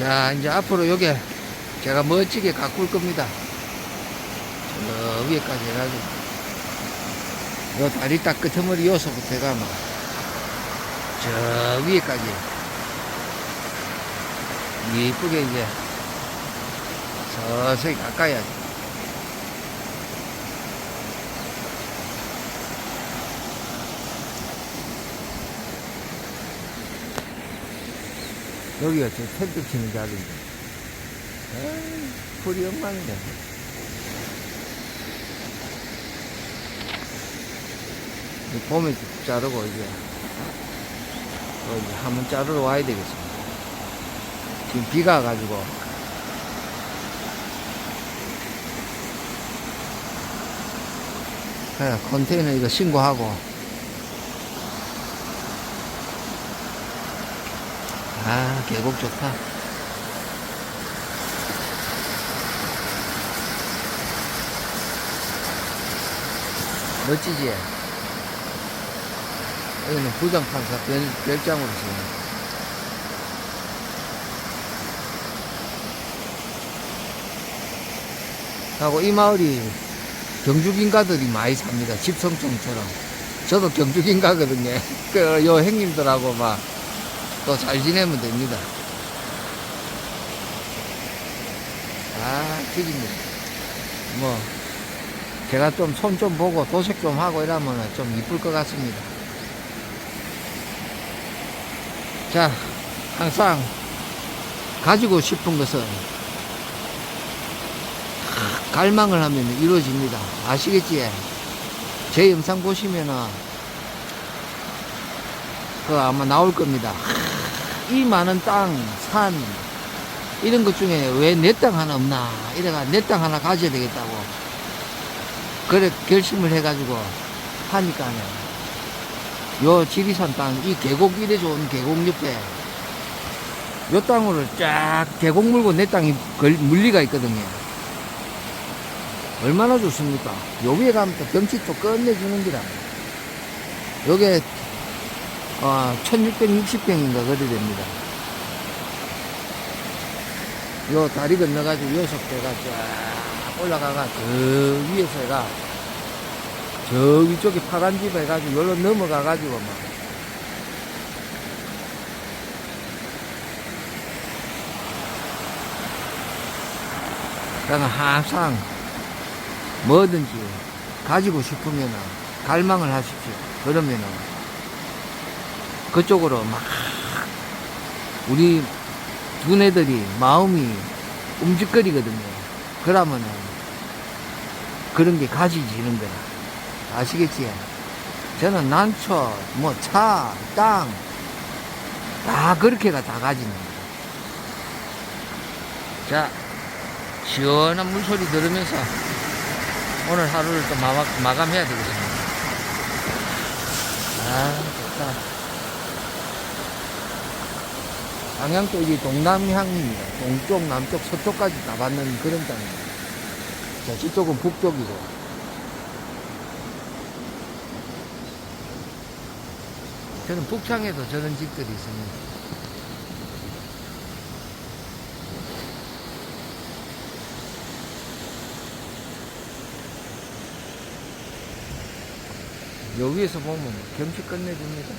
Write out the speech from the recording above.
자, 이제 앞으로 요게 제가 멋지게 가꿀 겁니다. 저 위에까지 해가지고. 요 다리 딱 끄트머리 요소부터 해가 막, 저 위에까지. 이쁘게 이제, 서서히 가까이 하죠. 여기가 저 텐트 치는 자리인데. 에이, 풀이 엉망이네. 이 봄에 자르고 이제, 또 이제 한번 자르러 와야 되겠습니다. 지금 비가 와가지고. 그래, 컨테이너 이거 신고하고. 아, 계곡 좋다. 멋지지? 여기는 부정판사 별, 별장으로 지은 하고 이 마을이 경주긴가들이 많이 삽니다. 집성촌처럼. 저도 경주긴가거든요. 그, 요 형님들하고 막 또 잘 지내면 됩니다. 아, 죽입니다. 뭐, 제가 좀손좀 보고 도색 좀 하고 이러면 좀 이쁠 것 같습니다. 자, 항상 가지고 싶은 것은 갈망을 하면 이루어집니다. 아시겠지? 제 영상 보시면은 그 아마 나올 겁니다. 이 많은 땅, 산, 이런 것 중에 왜 내 땅 하나 없나? 이래가 내 땅 하나 가져야 되겠다고. 그래, 결심을 해가지고 하니까는 요 지리산 땅, 이 계곡 이래 좋은 계곡 옆에 요 땅으로 쫙 계곡 물고 내 땅이 걸, 물리가 있거든요. 얼마나 좋습니까? 요 위에 가면 또 경치 또 끝내주는 기라. 요게 어, 1660평인가 그래 됩니다. 요 다리 건너가지고 여섯 대가 쫙 올라가가 저 위에서 해가 저 위쪽에 파란 집 해가지고 여기로 넘어가가지고 막 그러니까 항상 뭐든지 가지고 싶으면 갈망을 하십시오. 그러면은 그쪽으로 막 우리 두뇌들이 마음이 움직거리거든요. 그러면은 그런 게 가지지는 거야. 아시겠지? 저는 난초, 뭐 차, 땅, 다 그렇게가 다 가지는 거야. 자, 시원한 물소리 들으면서 오늘 하루를 또 마감, 마감해야 되겠습니다. 아, 좋다. 방향도 이게 동남향입니다. 동쪽, 남쪽, 서쪽까지 다 받는 그런 땅입니다. 자, 저쪽은 북쪽이고. 저는 북창에도 저런 집들이 있습니다. 여기에서 보면 경치 끝내줍니다.